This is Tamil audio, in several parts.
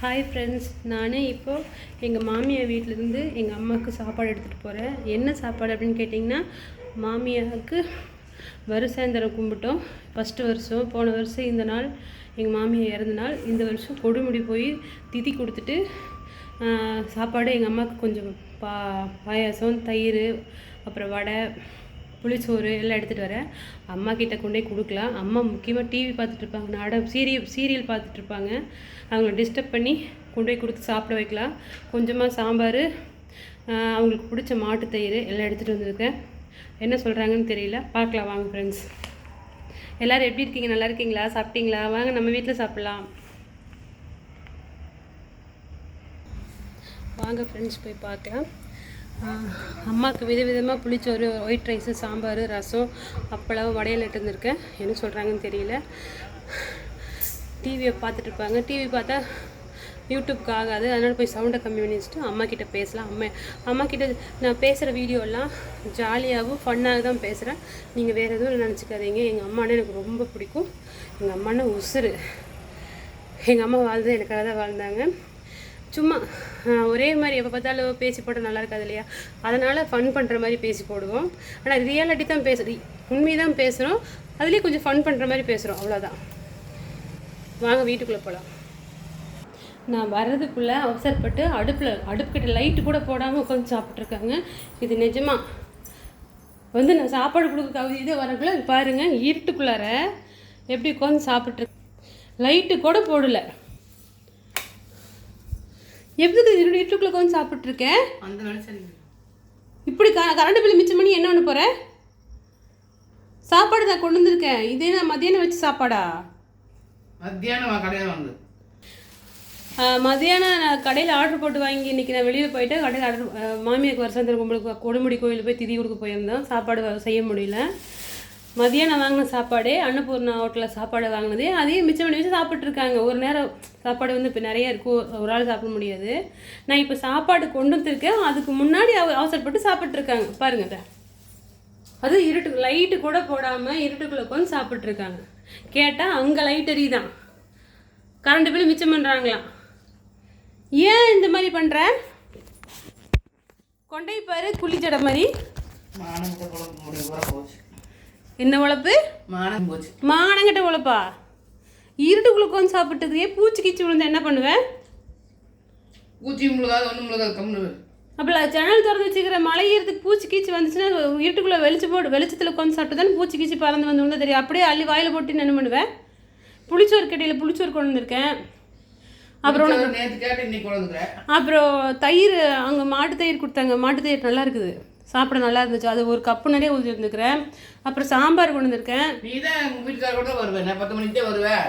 ஹாய் ஃப்ரெண்ட்ஸ் நான் இப்போது எங்கள் மாமியார் வீட்டிலேருந்து எங்கள் அம்மாவுக்கு சாப்பாடு எடுத்துகிட்டு போகிறேன் என்ன சாப்பாடு அப்படின்னு கேட்டிங்கன்னா மாமியாருக்கு வருஷாந்திரம் கும்பிட்டோம். ஃபஸ்ட்டு வருஷம் போன வருஷம் இந்த நாள் எங்கள் மாமியார் இறந்த நாள் இந்த வருஷம் கொடுமுடி போய் திதி கொடுத்துட்டு சாப்பாடு எங்கள் அம்மாவுக்கு கொஞ்சம் பா பாயாசம் தயிர் அப்புறம் வடை புளிச்சோறு எல்லாம் எடுத்துகிட்டு வரேன். அம்மா கிட்ட கொண்டே கொடுக்கலாம். அம்மா முக்கியமாக டிவி பார்த்துட்டு இருப்பாங்க. நாடகம் சீரியல் சீரியல் பார்த்துட்டு இருப்பாங்க. அவங்கள டிஸ்டர்ப் பண்ணி கொண்டு போய் கொடுத்து சாப்பிட வைக்கலாம். கொஞ்சமாக சாம்பார் அவங்களுக்கு பிடிச்ச மாட்டு தயிர் எல்லாம் எடுத்துகிட்டு வந்திருக்கேன். என்ன சொல்கிறாங்கன்னு தெரியல. பார்க்கலாம் வாங்க ஃப்ரெண்ட்ஸ் எல்லோரும் எப்படி இருக்கீங்க? நல்லா இருக்கீங்களா? சாப்பிட்டீங்களா? வாங்க நம்ம வீட்டில் சாப்பிட்லாம். வாங்க ஃப்ரெண்ட்ஸ் போய் பார்க்கலாம். அம்மாவுக்கு விதவிதமாக புளிச்சோறு ஒயிட் ரைஸு சாம்பார் ரசம் அப்பளம் வடையில் இருந்திருக்கேன் என்ன சொல்கிறாங்கன்னு தெரியல. டிவியை பார்த்துட்டு இருப்பாங்க. டிவி பார்த்தா யூடியூப்க்கு ஆகாது. அதனால் போய் சவுண்டை கம்மி பண்ணி வச்சுட்டு அம்மா கிட்டே பேசலாம். அம்மா அம்மா கிட்ட நான் பேசுகிற வீடியோலாம் ஜாலியாகவும் ஃபன்னாக தான் பேசுகிறேன் நீங்கள் வேறு எதுவும் நினச்சிக்காதீங்க. எங்கள் அம்மானே எனக்கு ரொம்ப பிடிக்கும். எங்கள் அம்மானா உசுரு எங்கள் அம்மா வாழ்ந்தது எனக்காக தான் வாழ்ந்தாங்க. சும்மா ஒரே மாதிரி எப்போ பார்த்தாலும் பேசி போட்டால் நல்லா இருக்காது இல்லையா? அதனால் ஃபன் பண்ணுற மாதிரி பேசி போடுவோம். ஆனால் ரியாலிட்டி தான் பேசு உண்மை தான் பேசுகிறோம் அதுலேயும் கொஞ்சம் ஃபன் பண்ணுற மாதிரி பேசுகிறோம் அவ்வளோதான் வாங்க வீட்டுக்குள்ளே போகலாம் நான் வர்றதுக்குள்ளே அவசரப்பட்டு அடுப்பில் அடுப்புக்கிட்ட லைட்டு கூட போடாமல் உட்காந்து சாப்பிட்ருக்காங்க இது நிஜமாக வந்து நான் சாப்பாடு கொடுக்க கவிதை இதே வரக்குள்ள பாருங்கள் இருட்டுக்குள்ளார எப்படி உட்காந்து சாப்பிட்ரு லைட்டு கூட போடலை. எப்படி இருட்டு இருட்டுக்குள்ளே உட்காந்து சாப்பிட்ருக்கேன் அந்த வெளிச்சம் இப்படி க கரண்ட் பில் மிச்சம் பண்ணி என்ன ஒன்று போகிறேன் சாப்பாடு நான் கொண்டு வந்திருக்கேன். இதே நான் மதியானம் வச்சு சாப்பாடா? மத்தியானம் கடையில் வந்து ஆஹ் மதியானம் நான் கடையில் ஆர்டர் போட்டு வாங்கி இன்றைக்கி நான் வெளியில் போயிட்டு கடையில் ஆர்டர் மாமியாருக்கு வருஷந்திர கும்பலுக்கு கொடுமுடி கோயில் போய் திதி கொடுக்க போயிருந்தோம். சாப்பாடு செய்ய முடியல. மதியானம் வாங்கின சாப்பாடே அன்னபூர்ணா ஹோட்டலில் சாப்பாடு வாங்கினதே. அதையும் மிச்சம் பண்ணி வச்சு சாப்பிட்ருக்காங்க ஒரு நேரம் சாப்பாடு வந்து இப்போ நிறைய இருக்கும் ஒரு ஆள் சாப்பிட முடியாது. நான் இப்போ சாப்பாடு கொண்டு வந்துருக்கேன். அதுக்கு முன்னாடி அவ அவசரப்பட்டு சாப்பிட்ருக்காங்க பாருங்க இதை. அது இருட்டு லைட்டு கூட போடாமல் இருட்டுக்குள்ளே உட்காந்து சாப்பிட்ருக்காங்க கேட்டால் அங்கே லைட் எரியுதான். கரண்ட் பில் மிச்சம் பண்ணுறாங்களாம் ஏன் இந்த மாதிரி பண்ணுற கொண்டை பாரு குளிச்சடை மாதிரி. என்ன உழப்பு? மானம் போச்சு. மானங்கிட்ட உழப்பா? இருட்டுக்குள்ள உட்காந்து சாப்பிட்டுக்கிறியே பூச்சி கீச்சி விழுந்தா என்ன பண்ணுவேன் பூச்சி முழுகாது ஒன்றும் முழுகாது கம்முனு அப்போ ஜன்னல் திறந்து வச்சுக்கிற மழை ஈரத்துக்கு பூச்சி கீச்சி வந்துச்சுன்னா இருட்டுக்குள்ளே வெளிச்சு போடு வெளிச்சத்தில் உட்காந்து சாப்பிட்டு தானே பூச்சி கீச்சி பறந்து வந்து விழுந்தா தெரியும். அப்படியே அள்ளி வாயில் போட்டு என்ன பண்ணுவேன் புளிச்சோறு கடையில் புளிச்சோறு கொண்டு வந்திருக்கேன். அப்புறம் அப்புறம் தயிர் அங்கே மாட்டு தயிர் கொடுத்தாங்க. மாட்டு தயிர் நல்லா இருக்குது. சாப்பிட நல்லா இருந்துச்சு. அது ஒரு கப்பு நிறைய ஊற்றி வந்துருக்கிறேன் அப்புறம் சாம்பார் கொண்டு வந்திருக்கேன் நீ தான் உங்கள் வீட்டுக்கார கூட வருவேன் நான் பத்து மணிக்கு தான் வருவேன்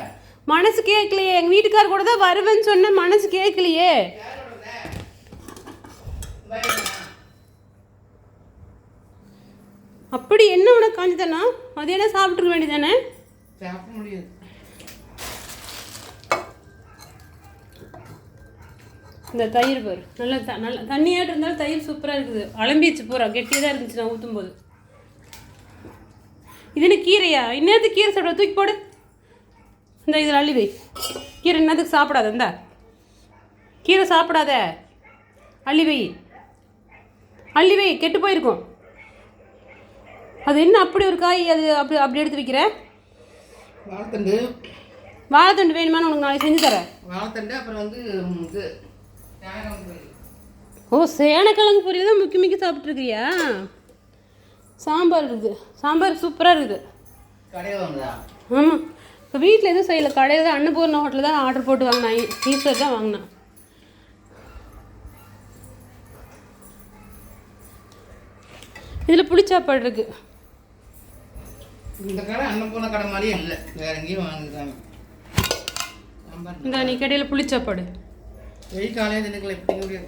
மனசு கேட்கலையே. எங்கள் வீட்டுக்கார் கூட தான் வருவேன்னு சொன்னேன். மனசு கேட்கலையே. அப்படி என்ன உனக்கு காஞ்சுதானா மதியானம் சாப்பிட்டுருக்க வேண்டியதானே சாப்பிட முடியாது. இந்த தயிர் பாரு. நல்லா த நல்லா தண்ணியாட்டு இருந்தாலும் தயிர் சூப்பராக இருக்குது. அலம்பிச்சு பூரா கெட்டியாக தான் இருந்துச்சு நான் ஊற்றும் போது இது என்ன கீரையா? இன்னத்துக்கு கீரை சாப்பிட தூக்கி போடு. இந்த இதில் அள்ளி வை. கீரை என்னத்துக்கு சாப்பிடாத? இந்த. கீரை சாப்பிடாத. அள்ளி வை. அள்ளி வை. கெட்டு போயிருக்கும். அது என்ன அப்படி ஒரு காய்? அது அப்படி அப்படி எடுத்து வைக்கிற? வாழைத்தண்டு. வாழைத்தண்டு வேணுமான்னு உனக்கு நாளைக்கு செஞ்சு தரேன். வாழைத்தண்டு அப்புறம் வந்து இது. ஓ சேனக்கிழங்கு பொரியல் தான் முக்கி முக்கி சாப்பிட்ருக்கியா சாம்பார் இருக்குது. சாம்பார் சூப்பராக இருக்குது. ஆமாம் இப்போ வீட்டில் எதுவும் செய்யலை. கடையில் தான் அன்னபூர்ணா ஹோட்டலில் தான் ஆர்டர் போட்டு வாங்கினேன். ஈஸ்வர் தான் வாங்கினேன். இதில் புளிச்சாப்பாடு இருக்குது இந்த கடை அன்னப்பூர்ண கடை மாதிரியே இல்லை. வேற எங்கேயும் சாம்பார் இந்த நீ கடையில் புளிச்சாப்பாடு. வெயில் காலையில் தினக்கல எப்படி முடியாது.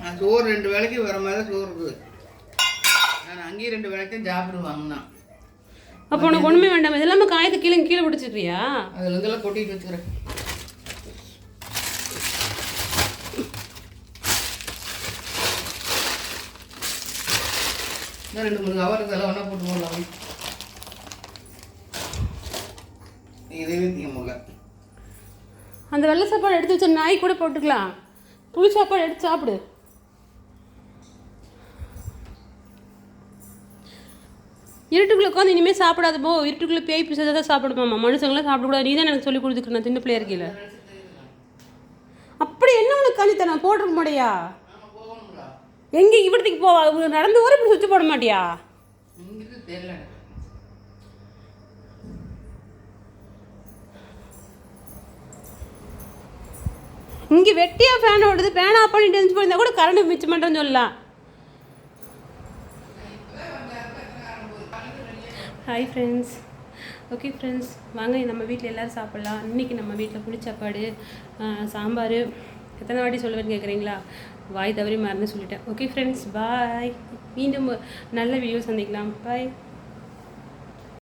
நான் சோறு ரெண்டு வேளைக்கு வர மாதிரி தான் சோறு இருக்குது. நான் அங்கேயும் ரெண்டு வேளைக்கு சாப்பிடு வாங்கினான் அப்போ உனக்கு ஒன்றுமே வேண்டாம். இது எல்லாமே காயத்தை கீழே கீழே பிடிச்சிக்கிறியா அதில் இதெல்லாம் கொட்டிட்டு வச்சுக்கிறேன். இன்னும் ரெண்டு மூணு கவர் இதெல்லாம் ஒன்றா போட்டு போடலாம். இதே தீங்க முடியல. அந்த வெள்ளை சாப்பாடு எடுத்து வச்ச நாய் கூட போட்டுக்கலாம். புளி சாப்பாடு எடுத்து சாப்பிடு. இருட்டுக்குள்ளே உட்காந்து இனிமேல் சாப்பிடாத போ. இருட்டுக்குள்ளே பேய் பிசை தான் சாப்பிடுமாம்மா மனுஷங்களாம் சாப்பிடக்கூடாது. நீ தான் எனக்கு சொல்லி கொடுத்துருக்க. நான் சின்ன பிள்ளையா இருக்கையில் அப்படி என்ன உனக்கு கழித்தனம் போட்டிருக்க மாட்டியா எங்கே இவ்வளோத்துக்கு போவா? நடந்து வர இப்படி சுற்றி போட மாட்டியா? தெரியல இங்கே வெட்டியாக ஃபேன் ஓடுது ஃபேன் ஆஃப் பண்ணிட்டு இருந்துச்சு போயிருந்தா கூட கரண்ட் மிச்சம் பண்ணுறேன்னு சொல்லலாம். ஹாய் ஃப்ரெண்ட்ஸ் ஓகே ஃப்ரெண்ட்ஸ் வாங்க நம்ம வீட்டில் எல்லோரும் சாப்பிட்லாம். இன்றைக்கி நம்ம வீட்டில் புளிச்சாப்பாடு சாம்பார். எத்தனை வாட்டி சொல்லுவேன்னு கேட்குறீங்களா வாய் தவறி மறந்து சொல்லிட்டேன். ஓகே ஃப்ரெண்ட்ஸ் பாய் மீண்டும் நல்ல வீடியோ சந்திக்கலாம். பாய்